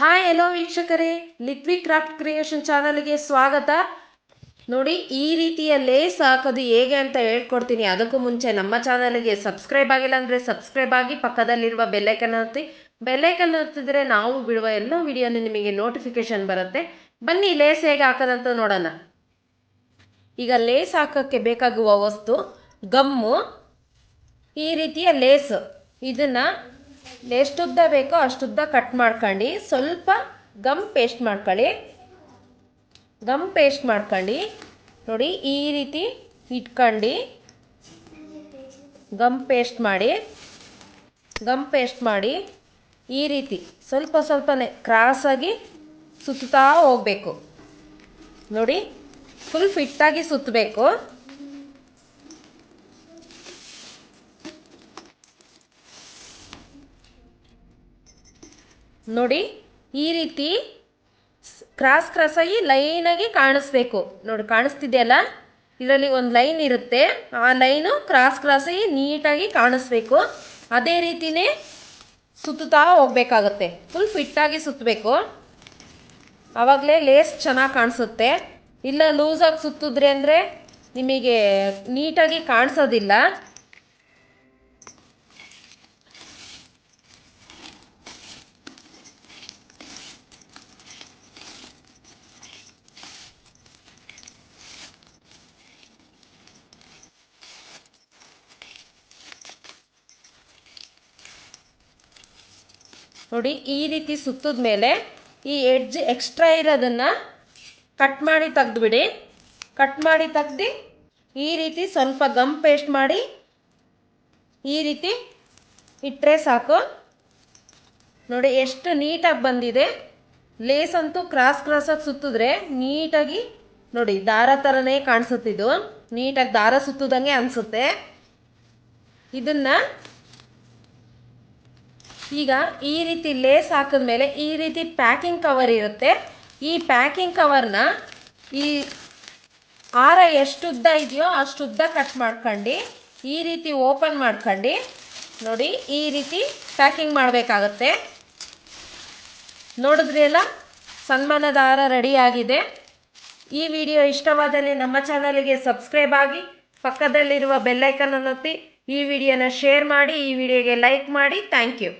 Hi ಎಲ್ಲೋ ವೀಕ್ಷಕರೇ. ಲಿಕ್ವಿ craft creation ಚಾನಲ್ಗೆ ಸ್ವಾಗತ. ನೋಡಿ, ಈ ರೀತಿಯ ಲೇಸ್ ಹಾಕೋದು ಹೇಗೆ ಅಂತ ಹೇಳ್ಕೊಡ್ತೀನಿ. ಅದಕ್ಕೂ ಮುಂಚೆ ನಮ್ಮ ಚಾನಲ್ಗೆ ಸಬ್ಸ್ಕ್ರೈಬ್ ಆಗಿಲ್ಲ ಅಂದರೆ ಸಬ್ಸ್ಕ್ರೈಬ್ ಆಗಿ ಪಕ್ಕದಲ್ಲಿರುವ ಬೆಲ್ಲೈಕನ್ ಒತ್ತಿ ಬೆಲ್ಲೈಕನ್ ಒತ್ತಿದ್ರೆ ನಾವು ಬಿಡುವ ಎಲ್ಲ ವಿಡಿಯೋನು ನಿಮಗೆ ನೋಟಿಫಿಕೇಶನ್ ಬರುತ್ತೆ. ಬನ್ನಿ, ಲೇಸ್ ಹೇಗೆ ಹಾಕೋದಂತ ನೋಡೋಣ. ಈಗ ಲೇಸ್ ಹಾಕೋಕ್ಕೆ ಬೇಕಾಗುವ ವಸ್ತು, ಗಮ್ಮು, ಈ ರೀತಿಯ ಲೇಸ್. ಇದನ್ನು ಎಷ್ಟುದ್ದ ಬೇಕೋ ಅಷ್ಟುದ್ದ ಕಟ್ ಮಾಡ್ಕೊಂಡು, ಸ್ವಲ್ಪ ಗಮ್ ಪೇಸ್ಟ್ ಮಾಡ್ಕೊಳ್ಳಿ. ಗಮ್ ಪೇಸ್ಟ್ ಮಾಡ್ಕೊಂಡು, ನೋಡಿ ಈ ರೀತಿ ಇಟ್ಕೊಂಡು. ಗಮ್ ಪೇಸ್ಟ್ ಮಾಡಿ ಗಮ್ ಪೇಸ್ಟ್ ಮಾಡಿ ಈ ರೀತಿ ಸ್ವಲ್ಪ ಸ್ವಲ್ಪನೇ ಕ್ರಾಸಾಗಿ ಸುತ್ತಾ ಹೋಗಬೇಕು. ನೋಡಿ ಫುಲ್ ಫಿಟ್ಟಾಗಿ ಸುತ್ತಬೇಕು. ನೋಡಿ, ಈ ರೀತಿ ಕ್ರಾಸ್ ಕ್ರಾಸಾಗಿ ಲೈನಾಗಿ ಕಾಣಿಸ್ಬೇಕು. ನೋಡಿ, ಕಾಣಿಸ್ತಿದೆಯಲ್ಲ? ಇದರಲ್ಲಿ ಒಂದು ಲೈನ್ ಇರುತ್ತೆ. ಆ ಲೈನು ಕ್ರಾಸ್ ಕ್ರಾಸಾಗಿ ನೀಟಾಗಿ ಕಾಣಿಸ್ಬೇಕು. ಅದೇ ರೀತಿಯೇ ಸುತ್ತುತ್ತಾ ಹೋಗ್ಬೇಕಾಗತ್ತೆ. ಫುಲ್ ಫಿಟ್ಟಾಗಿ ಸುತ್ತಬೇಕು. ಆವಾಗಲೇ ಲೇಸ್ ಚೆನ್ನಾಗಿ ಕಾಣಿಸುತ್ತೆ. ಇಲ್ಲ ಲೂಸಾಗಿ ಸುತ್ತಿದ್ರೆ ಅಂದರೆ ನಿಮಗೆ ನೀಟಾಗಿ ಕಾಣಿಸೋದಿಲ್ಲ. ನೋಡಿ, ಈ ರೀತಿ ಸುತ್ತದ ಮೇಲೆ ಈ ಎಡ್ಜ್ ಎಕ್ಸ್ಟ್ರಾ ಇರೋದನ್ನು ಕಟ್ ಮಾಡಿ ತೆಗ್ದುಬಿಡಿ. ಕಟ್ ಮಾಡಿ ತೆಗ್ದು ಈ ರೀತಿ ಸ್ವಲ್ಪ ಗಮ್ ಪೇಸ್ಟ್ ಮಾಡಿ ಈ ರೀತಿ ಇಟ್ಟರೆ ಸಾಕು. ನೋಡಿ, ಎಷ್ಟು ನೀಟಾಗಿ ಬಂದಿದೆ. ಲೇಸ್ ಅಂತೂ ಕ್ರಾಸ್ ಕ್ರಾಸಾಗಿ ಸುತ್ತಿದ್ರೆ ನೀಟಾಗಿ ನೋಡಿ, ದಾರ ಥರನೇ ಕಾಣಿಸುತ್ತಿದ್ದು ನೀಟಾಗಿ ದಾರ ಸುತ್ತಿದಂಗೆ ಅನಿಸುತ್ತೆ. ಇದನ್ನು ಈಗ ಈ ರೀತಿ ಲೇಸ್ ಹಾಕಿದ್ಮೇಲೆ ಈ ರೀತಿ ಪ್ಯಾಕಿಂಗ್ ಕವರ್ ಇರುತ್ತೆ. ಈ ಪ್ಯಾಕಿಂಗ್ ಕವರ್ನ ಈ ಹಾರ ಎಷ್ಟು ಉದ್ದ ಇದೆಯೋ ಅಷ್ಟು ಉದ್ದ ಕಟ್ ಮಾಡ್ಕೊಂಡು, ಈ ರೀತಿ ಓಪನ್ ಮಾಡ್ಕೊಂಡು, ನೋಡಿ ಈ ರೀತಿ ಪ್ಯಾಕಿಂಗ್ ಮಾಡಬೇಕಾಗತ್ತೆ. ನೋಡಿದ್ರಿ ಎಲ್ಲ ಸನ್ಮಾನದ ಹಾರ ರೆಡಿ ಆಗಿದೆ. ಈ ವಿಡಿಯೋ ಇಷ್ಟವಾದಲ್ಲಿ ನಮ್ಮ ಚಾನಲಿಗೆ ಸಬ್ಸ್ಕ್ರೈಬ್ ಆಗಿ, ಪಕ್ಕದಲ್ಲಿರುವ ಬೆಲ್ಲೈಕನ್ ಒತ್ತಿ, ಈ ವಿಡಿಯೋನ ಶೇರ್ ಮಾಡಿ, ಈ ವಿಡಿಯೋಗೆ ಲೈಕ್ ಮಾಡಿ ಥ್ಯಾಂಕ್ ಯು